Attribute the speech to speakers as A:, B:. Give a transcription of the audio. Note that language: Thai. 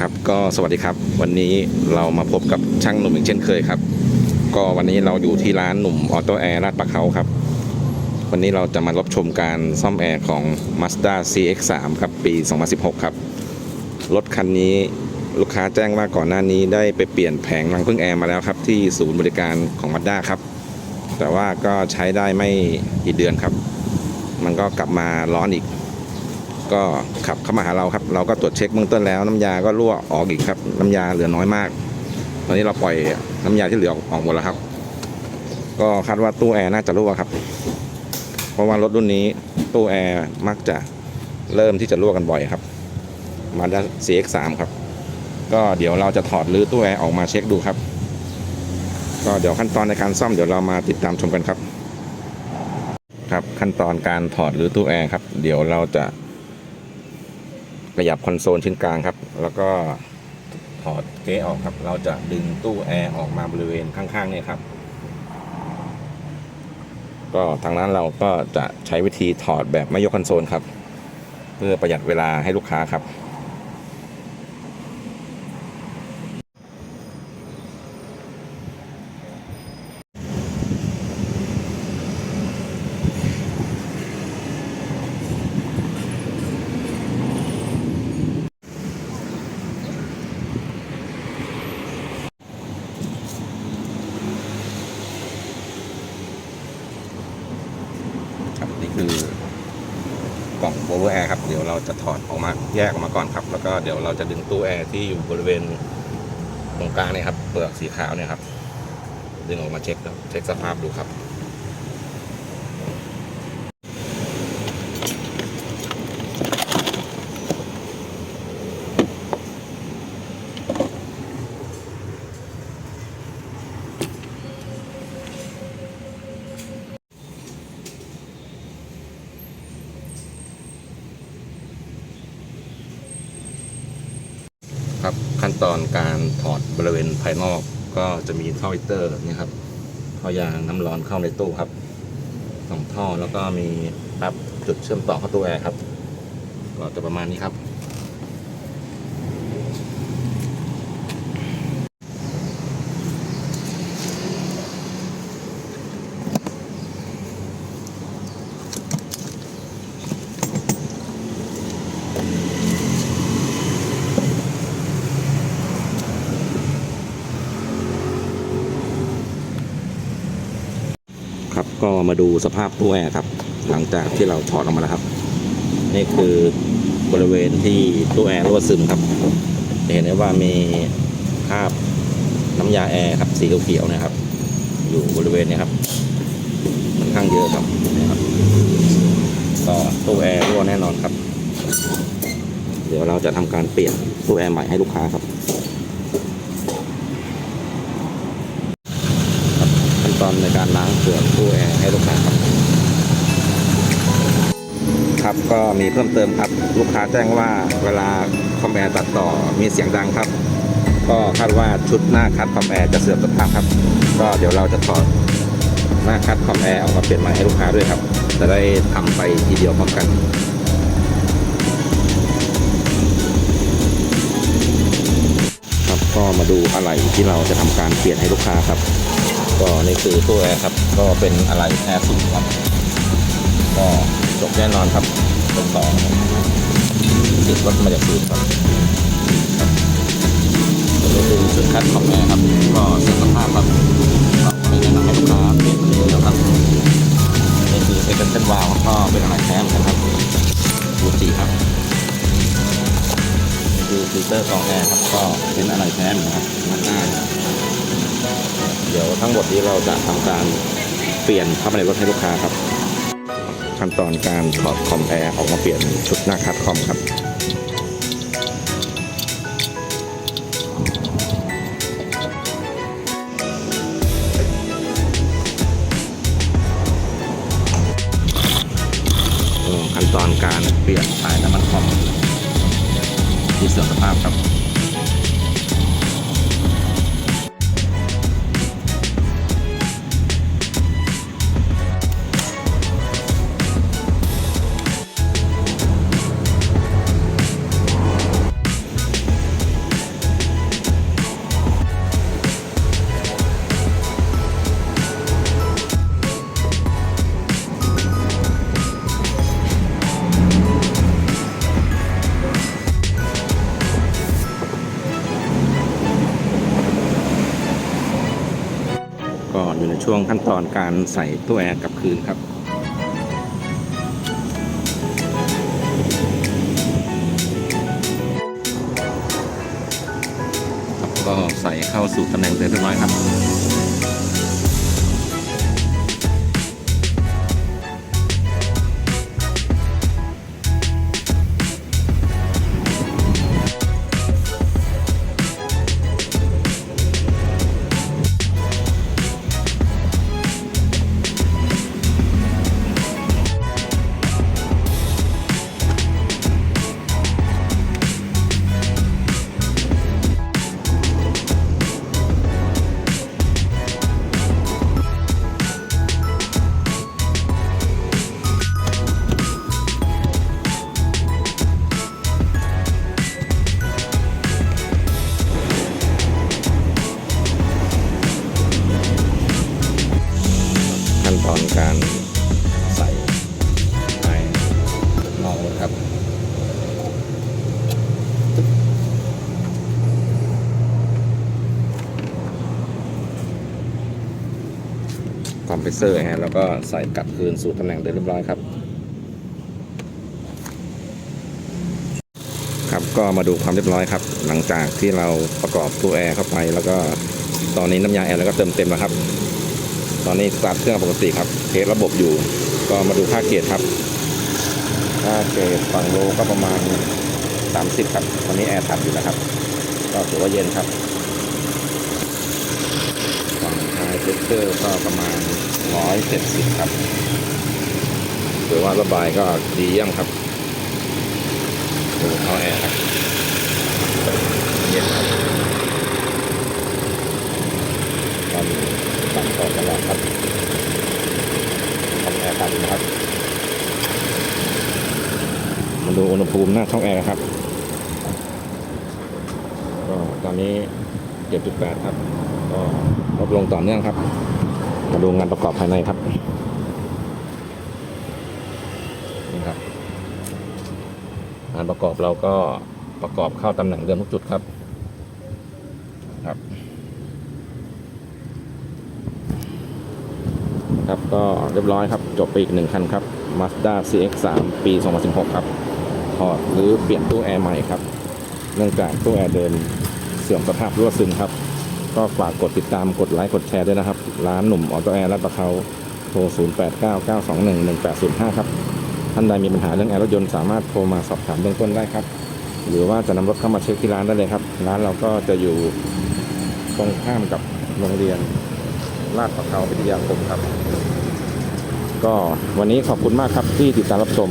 A: ครับก็สวัสดีครับ วันนี้เรามาพบกับช่างหนุ่มอีกเช่นเคยครับ ก็วันนี้เราอยู่ที่ร้านหนุ่มออโต้แอร์ลาดปะเขาครับ วันนี้เราจะมารับชมการซ่อมแอร์ของ Mazda CX-3 ครับปี 2016 ครับ รถคันนี้ลูกค้าแจ้งว่าก่อนหน้านี้ได้ไปเปลี่ยนแผงรังพึ่งแอร์มาแล้วครับ ที่ศูนย์บริการของ Mazda ครับ แต่ว่าก็ใช้ได้ไม่กี่เดือนครับ มันก็กลับมาร้อนอีก ก็ขับเข้ามาหาเราครับ เราก็ตรวจเช็คเบื้องต้นแล้วน้ำยาก็รั่วออกอีกครับ น้ำยาเหลือน้อยมาก ตอนนี้เราปล่อยน้ำยาที่เหลือออกหมดแล้วครับ ก็คาดว่าตู้แอร์น่าจะรั่วครับ เพราะว่ารถรุ่นนี้ตู้แอร์มักจะเริ่มที่จะรั่วกันบ่อยครับมาด้า CX3 ครับ ก็เดี๋ยวเราจะถอดรื้อตู้แอร์ออกมาเช็คดูครับ ก็เดี๋ยวขั้นตอนในการซ่อมเดี๋ยวเรามาติดตามชมกันครับครับขั้นตอนการถอดรื้อตู้แอร์ครับ เดี๋ยวเราจะ ขยับคอนโซลชิ้นกลางครับ แล้วก็ถอดเก๊ออกครับ เราจะดึงตู้แอร์ออกมาบริเวณข้างๆเนี่ยครับ ก็ทางนั้นเราก็จะใช้วิธีถอดแบบไม่ยกคอนโซลครับ เพื่อประหยัดเวลาให้ลูกค้าครับ คือกล่องโบเวอร์แอร์ครับ เดี๋ยวเราจะถอดออกมาแยกออกมาก่อนครับ แล้วก็เดี๋ยวเราจะดึงตู้แอร์ที่อยู่บริเวณตรงกลางเนี่ยครับ เปลือกสีขาวเนี่ยครับ ดึงออกมาเช็คครับเช็คสภาพดูครับ ตอนการถอดบริเวณภายนอกก็จะมีท่อฮิตเตอร์นี่ครับท่อยางน้ำร้อนเข้าในตู้ครับสองท่อแล้วก็มีแป๊บจุดเชื่อมต่อเข้าตู้แอร์ครับ ก็จะประมาณนี้ครับ มาดูสภาพตู้แอร์ครับ หลังจากที่เราถอดออกมาแล้วครับ นี่คือบริเวณที่ตู้แอร์รั่วซึมครับเห็นได้ว่ามีคราบน้ำยาแอร์ครับสีเขียวๆนะครับ อยู่บริเวณนี้ครับค่อนข้างเยอะครับนะครับก็ตู้แอร์รั่วแน่นอนครับ เดี๋ยวเราจะทำการเปลี่ยนตู้แอร์ใหม่ให้ลูกค้าครับ ขั้นต อนในการล้างเปลือกตู้แอร์ให้ลูกค้าครับครับก็มีเพิ่มเติมครับ ลูกค้าแจ้งว่าเวลาคอมแอร์ตัดต่อมีเสียงดังครับ ก็คาดว่าชุดหน้าคัดคอมแอร์จะเสื่อมสภาพครับ ก็เดี๋ยวเราจะถอดหน้าคัดคอมแอร์ออกมาเปลี่ยนใหม่ให้ลูกค้าด้วยครับ จะได้ทำไปทีเดียวพร้อมกันครับก็มาดูอะไรที่เราจะทำการเปลี่ยนให้ลูกค้าครับ ก็นี่คือตู้แอร์ครับ ก็เป็นอะไรแอร์สูงครับ ก็จบแน่นอนครับต้นต่อนะครับติดรถมาจากศูนครับนี่คือชุดคัดของแอร์ครับ ก็เสื่อมสภาพครับก็ไม่แนะนำให้ลูกค้าเปลี่ยนมันเลยนะครับนี่คือเอ็กซ์เซนวาลก็เป็นอะไรแท้เหมือนกันครับฟูจิครับนี่คือฟิลเตอร์กองแอร์ครับ ก็เป็นอะไรแท้เหมือนกันครับมันง่าย เดี๋ยวทั้งหมดนี้เราจะทำการเปลี่ยนเข้ามาในรถให้ลูกค้าครับ ขั้นตอนการถอดคอมแอร์ออกมาเปลี่ยนชุดหน้าคัดคอมครับขั้นตอนการเปลี่ยนสายน้ำมันคอมที่เสื่อมสภาพครับ อยู่ในช่วงขั้นตอนการใส่ตู้แอร์กลับคืนครับก็ใส่เข้าสู่ตำแหน่งเรียบร้อยครับ ตอนการใส่ไอ้นอกครับคอมเพรสเซอร์แอร์แล้วก็ใส่กลับคืนสู่ตำแหน่งเดิมเรียบร้อยครับ ครับก็มาดูความเรียบร้อยครับ หลังจากที่เราประกอบตู้แอร์เข้าไป แล้วก็ตอนนี้น้ำยาแอร์แล้วก็เติมเต็มแล้วครับ ตอนนี้สตาร์ทเครื่องปกติครับเทสระบบอยู่ ก็มาดูค่าเกจครับ ค่าเกจฝั่งโลก็ประมาณ 30 ครับ ตอนนี้แอร์ตัดอยู่นะครับ ก็ถือว่าเย็นครับ ฝั่งไฮเพรสเชอร์ก็ประมาณ 170 ครับถือว่าระบายก็ดีเยี่ยมครับดูท่อแอร์ครับเย็นครับ ตอนตัดต่อตลอดครับทำแอร์ตัดอยู่นะครับ มาดูอุณหภูมิหน้าช่องแอร์ครับ ก็ตอนนี้ 7.8 ครับ ก็ลดลงต่อเนื่องครับ มาดูงานประกอบภายในครับ นี่ครับ งานประกอบเราก็ประกอบเข้าตำแหน่งเดิมทุกจุดครับ ครับ ก็เรียบร้อยครับจบไปอีกหนึ่งคันครับ Mazda CX-3 ปี 2016 ครับถอดหรือเปลี่ยนตู้แอร์ใหม่ครับ เนื่องจากตู้แอร์เดิมเสื่อมสภาพรั่วซึมครับ ก็ฝากกดติดตามกดไลค์กดแชร์ด้วยนะครับ ร้านหนุ่มออโตแอร์ลาดประเขาโทร 0899211805 ครับ ท่านใดมีปัญหาเรื่องแอร์รถยนต์สามารถโทรมาสอบถามเบื้องต้นได้ครับ หรือว่าจะนำรถเข้ามาเช็คที่ร้านได้เลยครับ ร้านเราก็จะอยู่ตรงข้ามกับโรงเรียนลาดประเขาวิทยาคมครับ ก็วันนี้ขอบคุณมากครับที่ติดตามรับชม